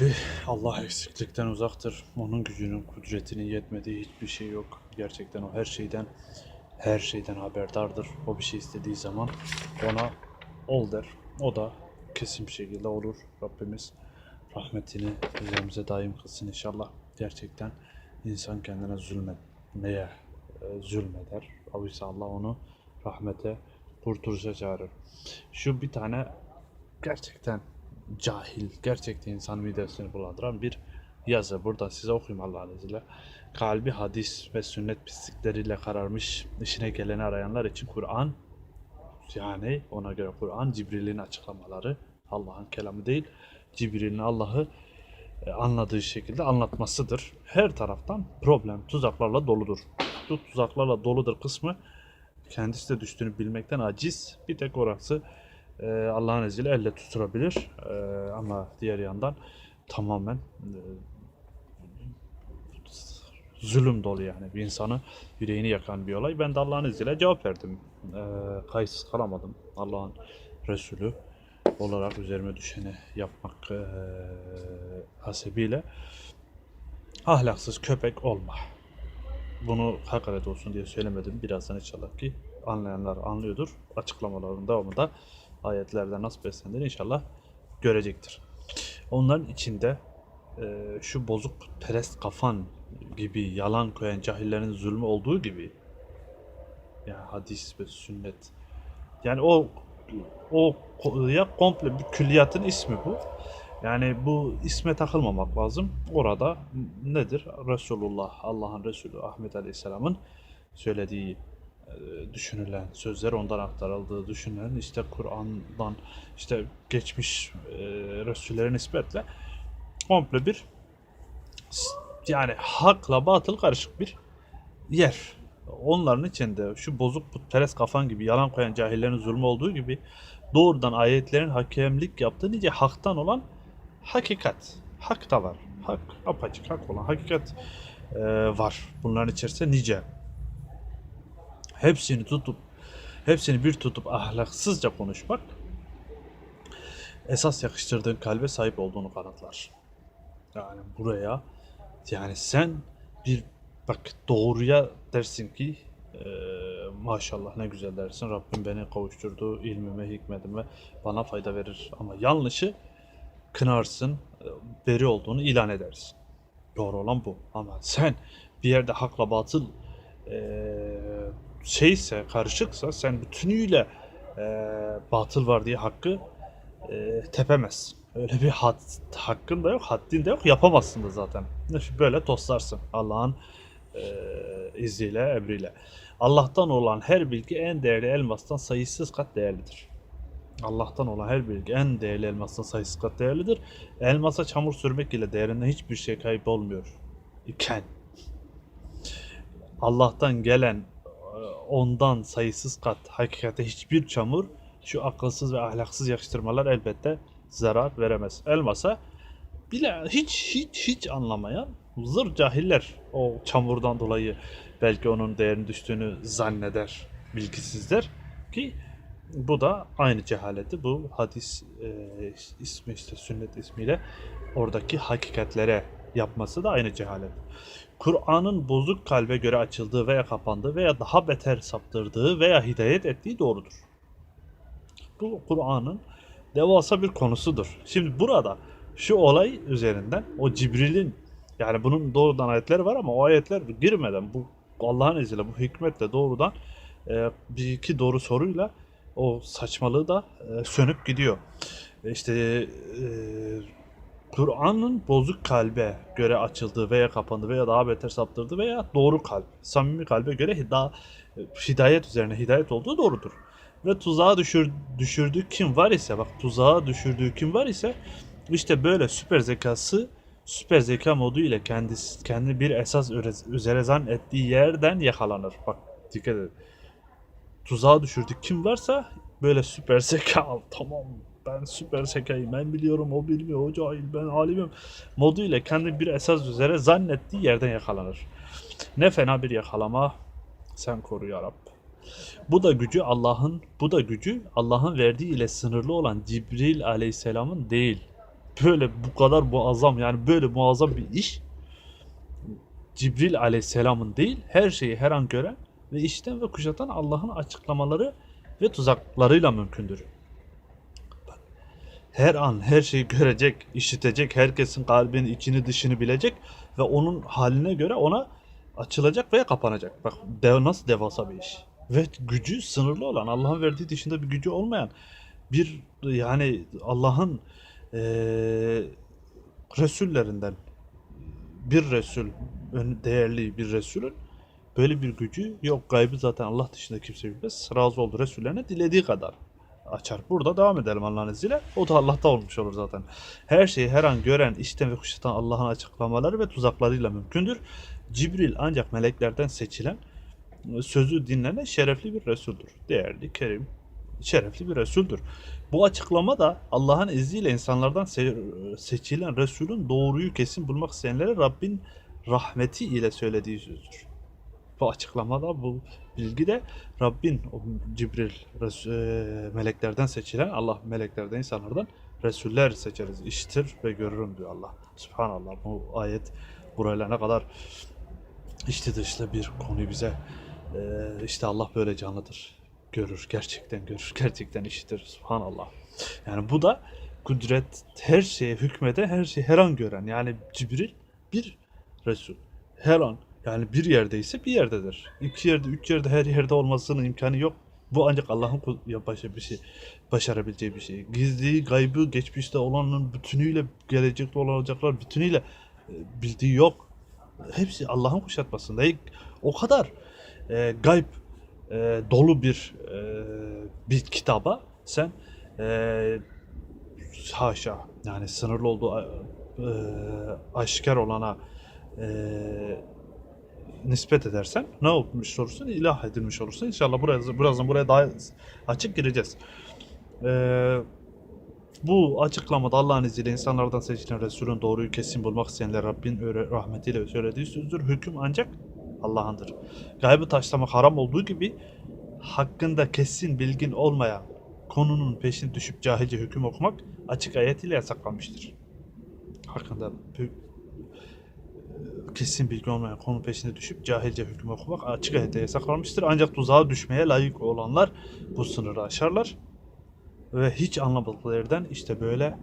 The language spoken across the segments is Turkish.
Rabbi Allah eksiklikten uzaktır. Onun gücünün, kudretinin yetmediği hiçbir şey yok. Gerçekten o her şeyden her şeyden haberdardır. O bir şey istediği zaman ona ol der. O da kesin bir şekilde olur. Rabbimiz rahmetini üzerimize daim kılsın inşallah. Gerçekten insan kendine zulmetmeye e, zulmeder. Oysa Allah onu rahmete, kurtuluşa çağırır. Şu bir tane gerçekten cahil, gerçekten insan midesini bulandıran bir yazı. Burada size okuyayım Allah'ın izniyle. Kalbi hadis ve sünnet pislikleriyle kararmış, işine geleni arayanlar için Kur'an, yani ona göre Kur'an, Cibril'in açıklamaları, Allah'ın kelamı değil, Cibril'in Allah'ı e, anladığı şekilde anlatmasıdır. Her taraftan problem, tuzaklarla doludur. Bu tuzaklarla doludur kısmı kendisi de düştüğünü bilmekten aciz. Bir tek orası e, Allah'ın izniyle elle tutulabilir. E, ama diğer yandan tamamen e, zulüm dolu yani. Bir insanı yüreğini yakan bir olay. Ben de Allah'ın izniyle cevap verdim. E, kayıtsız kalamadım. Allah'ın Resulü olarak üzerime düşeni yapmak e, hasebiyle ahlaksız köpek olma. Bunu hakaret olsun diye söylemedim. Birazdan inşallah ki anlayanlar anlıyordur. Açıklamaların devamında ayetlerde nasıl beslendiğini inşallah görecektir. Onların içinde e, şu bozuk perest kafan gibi yalan koyan cahillerin zulmü olduğu gibi ya hadis ve sünnet yani o o ya komple bir külliyatın ismi bu. Yani bu isme takılmamak lazım. Orada nedir? Resulullah, Allah'ın Resulü Ahmet Aleyhisselam'ın söylediği düşünülen sözler ondan aktarıldığı düşünülen işte Kur'an'dan işte geçmiş e, Resullerin nispetle komple bir yani hakla batıl karışık bir yer. Onların içinde şu bozuk putperest kafan gibi yalan koyan cahillerin zulmü olduğu gibi doğrudan ayetlerin hakemlik yaptığı nice haktan olan hakikat. Hak da var. Hak, apaçık hak olan hakikat e, var. Bunların içerisinde nice. Hepsini tutup, hepsini bir tutup ahlaksızca konuşmak esas yakıştırdığın kalbe sahip olduğunu kanıtlar. Yani buraya yani sen bir bak doğruya dersin ki eee, maşallah ne güzel dersin Rabbim beni kavuşturdu ilmime hikmetime bana fayda verir ama yanlışı kınarsın e, beri olduğunu ilan edersin. Doğru olan bu ama sen bir yerde hakla batıl eee, şeyse karışıksa sen bütünüyle eee, batıl var diye hakkı eee tepemezsin. Öyle bir had, hakkın da yok, haddin de yok, yapamazsın da zaten. Böyle toslarsın Allah'ın eee izniyle, emriyle. Allah'tan olan her bilgi en değerli elmastan sayısız kat değerlidir. Allah'tan olan her bilgi en değerli elmastan sayısız kat değerlidir. Elmasa çamur sürmek ile değerinden hiçbir şey kaybolmuyor iken Allah'tan gelen e, ondan sayısız kat hakikate hiçbir çamur şu akılsız ve ahlaksız yakıştırmalar elbette zarar veremez. Elmasa bile hiç hiç hiç anlamayan zır cahiller o çamurdan dolayı belki onun değerini düştüğünü zanneder bilgisizler ki bu da aynı cehaleti bu hadis e, ismi işte sünnet ismiyle oradaki hakikatlere yapması da aynı cehalet. Kur'an'ın bozuk kalbe göre açıldığı veya kapandığı veya daha beter saptırdığı veya hidayet ettiği doğrudur. Bu Kur'an'ın devasa bir konusudur. Şimdi burada şu olay üzerinden o Cibril'in yani bunun doğrudan ayetleri var ama o ayetler girmeden bu Allah'ın izniyle bu hikmetle doğrudan e, bir iki doğru soruyla o saçmalığı da e, sönüp gidiyor. E, İşte e, Kur'an'ın bozuk kalbe göre açıldığı veya kapandığı veya daha beter saptırdığı veya doğru kalp, samimi kalbe göre hida, hidayet üzerine hidayet olduğu doğrudur. Ve tuzağa düşür, düşürdüğü kim var ise bak tuzağa düşürdüğü kim var ise işte böyle süper zekası süper zeka modu ile kendisi kendi bir esas üzere zannettiği yerden yakalanır. Bak dikkat edin. Tuzağa düşürdük kim varsa böyle süper zeka al tamam ben süper zekayım ben biliyorum o bilmiyor o cahil ben alimim modu ile kendi bir esas üzere zannettiği yerden yakalanır. Ne fena bir yakalama sen koru ya Rab. Bu da gücü Allah'ın bu da gücü Allah'ın verdiği ile sınırlı olan Cibril aleyhisselamın değil. böyle bu kadar muazzam yani böyle muazzam bir iş Cibril aleyhisselamın değil her şeyi her an gören ve işten ve kuşatan Allah'ın açıklamaları ve tuzaklarıyla mümkündür. Her an her şeyi görecek, işitecek, herkesin kalbini, içini, dışını bilecek ve onun haline göre ona açılacak veya kapanacak. Bak dev, nasıl devasa bir iş. Ve gücü sınırlı olan, Allah'ın verdiği dışında bir gücü olmayan bir yani Allah'ın eee Resullerinden bir Resul, değerli bir Resulün böyle bir gücü yok. Gaybı zaten Allah dışında kimse bilmez. Razı oldu Resullerine dilediği kadar açar. Burada devam edelim Allah'ın izniyle. O da Allah'ta olmuş olur zaten. Her şeyi her an gören, işten ve kuşatan Allah'ın açıklamaları ve tuzaklarıyla mümkündür. Cibril ancak meleklerden seçilen, sözü dinlenen şerefli bir Resuldür. Değerli, kerim, şerefli bir Resuldür. Bu açıklama da Allah'ın izniyle insanlardan se- seçilen Resulün doğruyu kesin bulmak isteyenlere Rabbin rahmeti ile söylediği sözdür. Bu açıklamada bu bilgi de Rabbin o Cibril e, meleklerden seçilen Allah meleklerden insanlardan Resuller seçeriz. işitir ve görürüm diyor Allah. Subhanallah bu ayet burayla ne kadar içli dışlı bir konuyu bize e, işte Allah böyle canlıdır. Görür, gerçekten görür, gerçekten işitir. Subhanallah. Yani bu da kudret her şeye hükmede, her şeyi her an gören. Yani Cibril bir Resul. Her an yani bir yerdeyse bir yerdedir. İki yerde, üç yerde, her yerde olmasının imkanı yok. Bu ancak Allah'ın yapacağı bir şey, başarabileceği bir şey. Gizli, gaybı, geçmişte olanın bütünüyle, gelecekte olacaklar bütünüyle e, bildiği yok. Hepsi Allah'ın kuşatmasında. E, O kadar e, gayb e, dolu bir e, bir kitaba sen e, haşa yani sınırlı olduğu e, aşikar olana e, nispet edersen ne olmuş olursun? İlah edilmiş olursun. İnşallah buraya, birazdan buraya daha açık gireceğiz. E, bu açıklamada Allah'ın izniyle insanlardan seçilen Resulün doğruyu kesin bulmak isteyenler Rabbin rahmetiyle söylediği sözdür. Hüküm ancak Allah'ındır. Gaybı taşlamak haram olduğu gibi hakkında kesin bilgin olmayan konunun peşine düşüp cahilce hüküm okumak açık ayet ile yasaklanmıştır. Hakkında kesin bilgi olmayan konu peşine düşüp cahilce hüküm okumak açık ayette yasaklanmıştır. Ancak tuzağa düşmeye layık olanlar bu sınırı aşarlar ve hiç anlamadıkları yerden işte böyle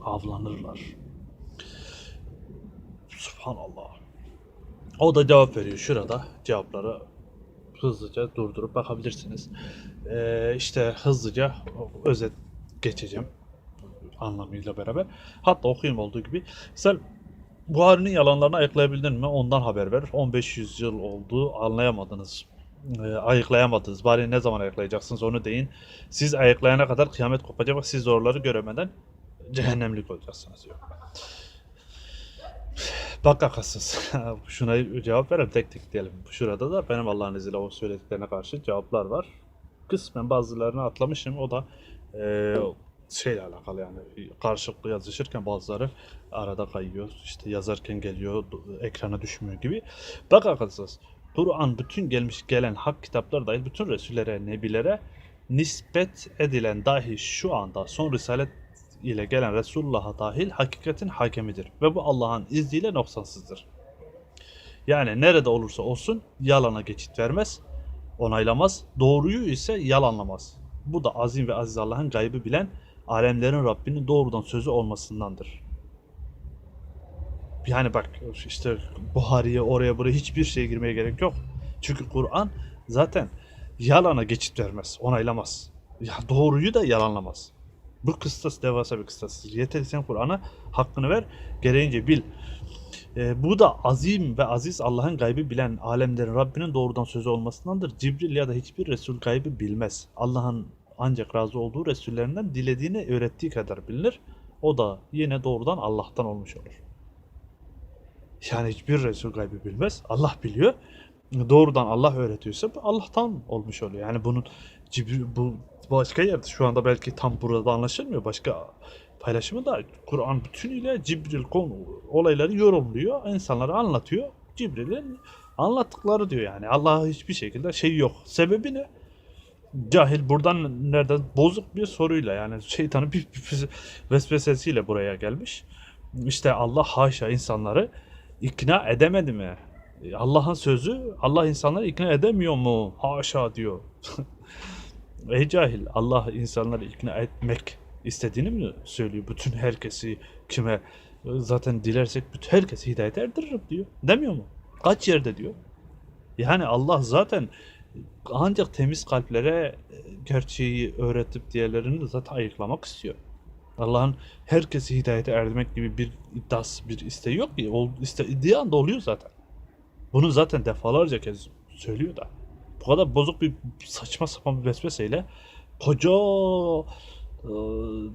avlanırlar. Subhanallah. O da cevap veriyor şurada. Cevapları hızlıca durdurup bakabilirsiniz. Ee, işte hızlıca özet geçeceğim anlamıyla beraber. Hatta okuyayım olduğu gibi. Sen Buhari'nin yalanlarını ayıklayabildin mi? Ondan haber ver. 1500 yıl oldu anlayamadınız. Ee, ayıklayamadınız. Bari ne zaman ayıklayacaksınız onu deyin. Siz ayıklayana kadar kıyamet kopacak ve siz oraları göremeden cehennemlik olacaksınız diyor. Bak akılsız. Şuna cevap verelim tek tek diyelim. Şurada da benim Allah'ın izniyle o söylediklerine karşı cevaplar var. Kısmen bazılarını atlamışım. O da eee şeyle alakalı yani karşılıklı yazışırken bazıları arada kayıyor. İşte yazarken geliyor ekrana düşmüyor gibi. Bak akılsız. Kur'an bütün gelmiş gelen hak kitaplar dahil bütün Resullere, Nebilere nispet edilen dahi şu anda son Risalet ile gelen Resulullah'a dahil hakikatin hakemidir. Ve bu Allah'ın izniyle noksansızdır. Yani nerede olursa olsun yalana geçit vermez, onaylamaz, doğruyu ise yalanlamaz. Bu da azim ve aziz Allah'ın gaybı bilen, alemlerin Rabbinin doğrudan sözü olmasındandır. Yani bak işte Buhari'ye oraya buraya hiçbir şeye girmeye gerek yok. Çünkü Kur'an zaten yalana geçit vermez, onaylamaz. Ya doğruyu da yalanlamaz. Bu kıstas devasa bir kıstastır. Yeter sen Kur'an'a hakkını ver, gereğince bil. Ee, bu da azim ve aziz Allah'ın gaybı bilen alemlerin Rabbinin doğrudan sözü olmasındandır. Cibril ya da hiçbir Resul gaybı bilmez. Allah'ın ancak razı olduğu Resullerinden dilediğini öğrettiği kadar bilinir. O da yine doğrudan Allah'tan olmuş olur. Yani hiçbir Resul gaybı bilmez. Allah biliyor. Doğrudan Allah öğretiyorsa Allah'tan olmuş oluyor. Yani bunun Cibril bu başka yerde şu anda belki tam burada anlaşılmıyor. Başka paylaşımı da Kur'an bütünüyle Cibril konu olayları yorumluyor, insanlara anlatıyor. Cibril'in anlattıkları diyor yani. Allah'a hiçbir şekilde şey yok. Sebebi ne? Cahil buradan nereden bozuk bir soruyla yani şeytanın bir, bir vesvesesiyle buraya gelmiş. İşte Allah haşa insanları ikna edemedi mi? Allah'ın sözü Allah insanları ikna edemiyor mu? Haşa diyor. Ey cahil Allah insanları ikna etmek istediğini mi söylüyor? Bütün herkesi kime zaten dilersek bütün herkesi hidayete erdiririm diyor. Demiyor mu? Kaç yerde diyor. Yani Allah zaten ancak temiz kalplere gerçeği öğretip diğerlerini de zaten ayıklamak istiyor. Allah'ın herkesi hidayete erdirmek gibi bir iddiası, bir isteği yok ki. O istediği anda oluyor zaten. Bunu zaten defalarca kez söylüyor da. Bu kadar bozuk bir saçma sapan bir vesveseyle koca e,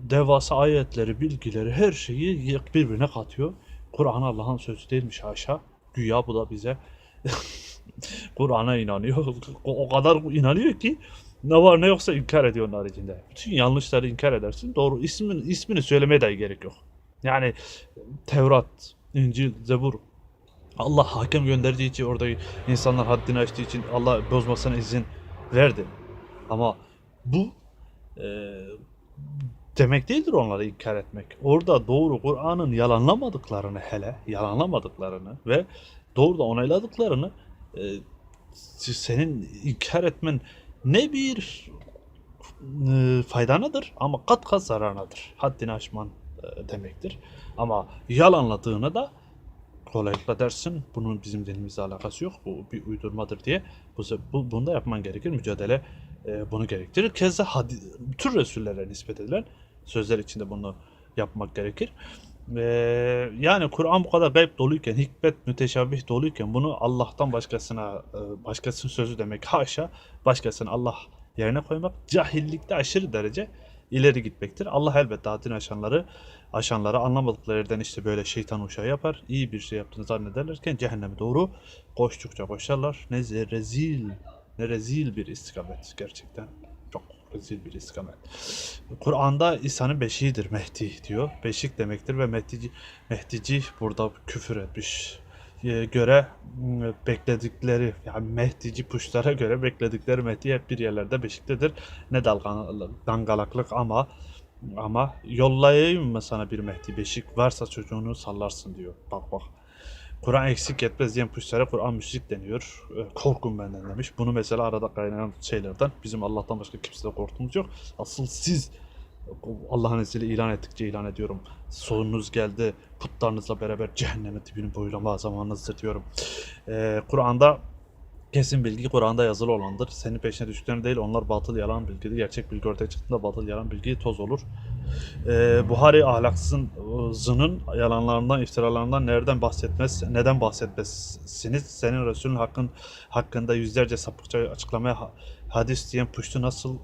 devasa ayetleri, bilgileri, her şeyi birbirine katıyor. Kur'an Allah'ın sözü değilmiş haşa. Güya bu da bize Kur'an'a inanıyor. O, kadar inanıyor ki ne var ne yoksa inkar ediyor onun haricinde. Bütün yanlışları inkar edersin. Doğru ismin, ismini söylemeye dahi gerek yok. Yani Tevrat, İncil, Zebur Allah hakem gönderdiği için orada insanlar haddini aştığı için Allah bozmasına izin verdi. Ama bu e, demek değildir onları inkar etmek. Orada doğru Kur'an'ın yalanlamadıklarını hele yalanlamadıklarını ve doğru da onayladıklarını e, senin inkar etmen ne bir e, faydanadır ama kat kat zararınadır. Haddini aşman e, demektir. Ama yalanladığını da kolaylıkla dersin. Bunun bizim dinimizle alakası yok. Bu bir uydurmadır diye. Bu, bu bunu da yapman gerekir. Mücadele e, bunu gerektirir. Keza hadi, bütün Resullere nispet edilen sözler içinde bunu yapmak gerekir. Ee, yani Kur'an bu kadar gayb doluyken, hikmet müteşabih doluyken bunu Allah'tan başkasına, e, başkasının sözü demek haşa, başkasını Allah yerine koymak cahillikte aşırı derece ileri gitmektir. Allah elbette haddini aşanları, aşanları anlamadıkları yerden işte böyle şeytan uşağı yapar. İyi bir şey yaptığını zannederlerken cehenneme doğru koştukça koşarlar. Ne rezil, ne rezil bir istikamet gerçekten. Rezil bir istikamet. Kur'an'da İsa'nın beşiğidir Mehdi diyor. Beşik demektir ve Mehdici, Mehdici burada küfür etmiş e, göre bekledikleri yani Mehdici puşlara göre bekledikleri Mehdi hep bir yerlerde beşiktedir. Ne dalgan, dangalaklık ama ama yollayayım mı sana bir Mehdi beşik varsa çocuğunu sallarsın diyor. Bak bak. Kur'an eksik etmez diyen puşlara Kur'an müşrik deniyor. E, Korkun benden demiş. Bunu mesela arada kaynayan şeylerden bizim Allah'tan başka kimseden korktuğumuz yok. Asıl siz Allah'ın izniyle ilan ettikçe ilan ediyorum. Sonunuz geldi. Putlarınızla beraber cehennemin dibini boylama zamanınızdır diyorum. Ee, Kur'an'da kesin bilgi Kur'an'da yazılı olandır. Senin peşine düştüklerini değil onlar batıl yalan bilgidir. Gerçek bilgi ortaya çıktığında batıl yalan bilgi toz olur. Ee, Buhari ahlaksızın zının yalanlarından, iftiralarından nereden bahsetmez, neden bahsetmezsiniz? Senin Resulün hakkın, hakkında yüzlerce sapıkça açıklamaya ha- hadis diyen puştu nasıl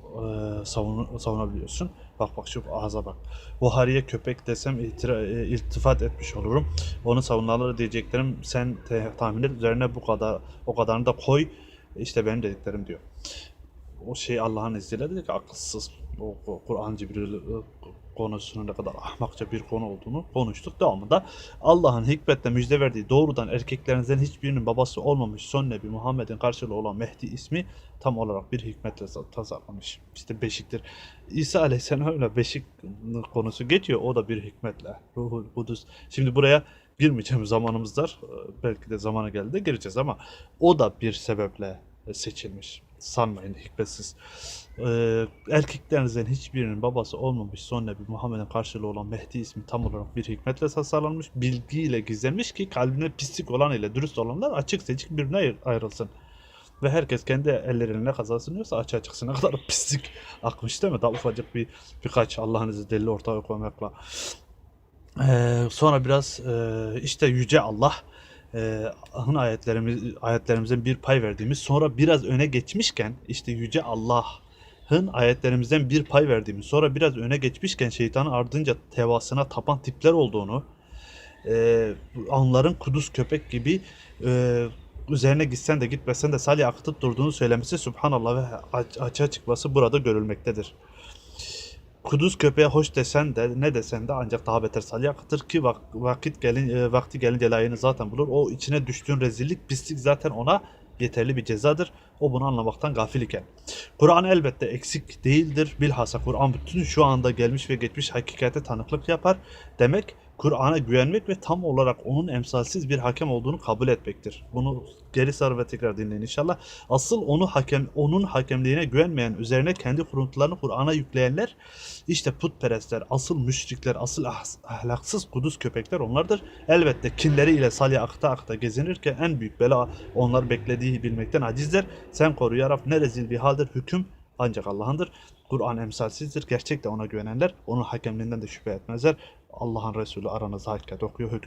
e, savun, savunabiliyorsun? Bak bak şu ağza bak. Buhari'ye köpek desem itira, e, iltifat etmiş olurum. Onun savunmaları diyeceklerim sen tahmin et üzerine bu kadar o kadarını da koy. İşte benim dediklerim diyor. O şey Allah'ın izniyle dedi ki akılsız. O Kur'an Cibril konusunun ne kadar ahmakça bir konu olduğunu konuştuk. Devamında Allah'ın hikmetle müjde verdiği doğrudan erkeklerinizden hiçbirinin babası olmamış son Nebi Muhammed'in karşılığı olan Mehdi ismi tam olarak bir hikmetle tasarlamış. İşte beşiktir. İsa Aleyhisselam'la beşik konusu geçiyor. O da bir hikmetle. Ruhul Kudüs. Şimdi buraya girmeyeceğim zamanımız var. Ee, Belki de zamanı geldi de gireceğiz ama o da bir sebeple seçilmiş. Sanmayın hikmetsiz. Ee, erkeklerinizden hiçbirinin babası olmamış son Nebi Muhammed'in karşılığı olan Mehdi ismi tam olarak bir hikmetle tasarlanmış, bilgiyle gizlenmiş ki kalbine pislik olan ile dürüst olanlar açık seçik birbirine ayr- ayrılsın. Ve herkes kendi elleriyle ne kazansınıyorsa açığa çıksın. Ne kadar pislik akmış değil mi? Daha ufacık bir birkaç Allah'ın izniyle delil ortaya koymakla. Ee, sonra biraz e, işte Yüce Allah ayetlerimiz ayetlerimizden bir pay verdiğimiz sonra biraz öne geçmişken işte yüce Allah'ın ayetlerimizden bir pay verdiğimiz sonra biraz öne geçmişken şeytanın ardınca tevasına tapan tipler olduğunu e, onların kuduz köpek gibi e, üzerine gitsen de gitmesen de salya akıtıp durduğunu söylemesi Subhanallah ve aç- açığa çıkması burada görülmektedir. Kuduz köpeğe hoş desen de ne desen de ancak daha beter salya akıtır ki vak- vakit gelin e, vakti gelince layığını zaten bulur. O içine düştüğün rezillik pislik zaten ona yeterli bir cezadır. O bunu anlamaktan gafil iken. Kur'an elbette eksik değildir. Bilhassa Kur'an bütün şu anda gelmiş ve geçmiş hakikate tanıklık yapar. Demek Kur'an'a güvenmek ve tam olarak onun emsalsiz bir hakem olduğunu kabul etmektir. Bunu geri sarı ve tekrar dinleyin inşallah. Asıl onu hakem onun hakemliğine güvenmeyen, üzerine kendi kuruntularını Kur'an'a yükleyenler işte putperestler, asıl müşrikler, asıl ah- ahlaksız kuduz köpekler onlardır. Elbette kinleriyle salya akta akta gezinirken en büyük bela onlar beklediği bilmekten acizler. Sen koru ya Rab ne rezil bir haldir hüküm ancak Allah'ındır. Kur'an emsalsizdir. Gerçekten ona güvenenler onun hakemliğinden de şüphe etmezler. Allah'ın Resulü aranızda hakikat okuyor.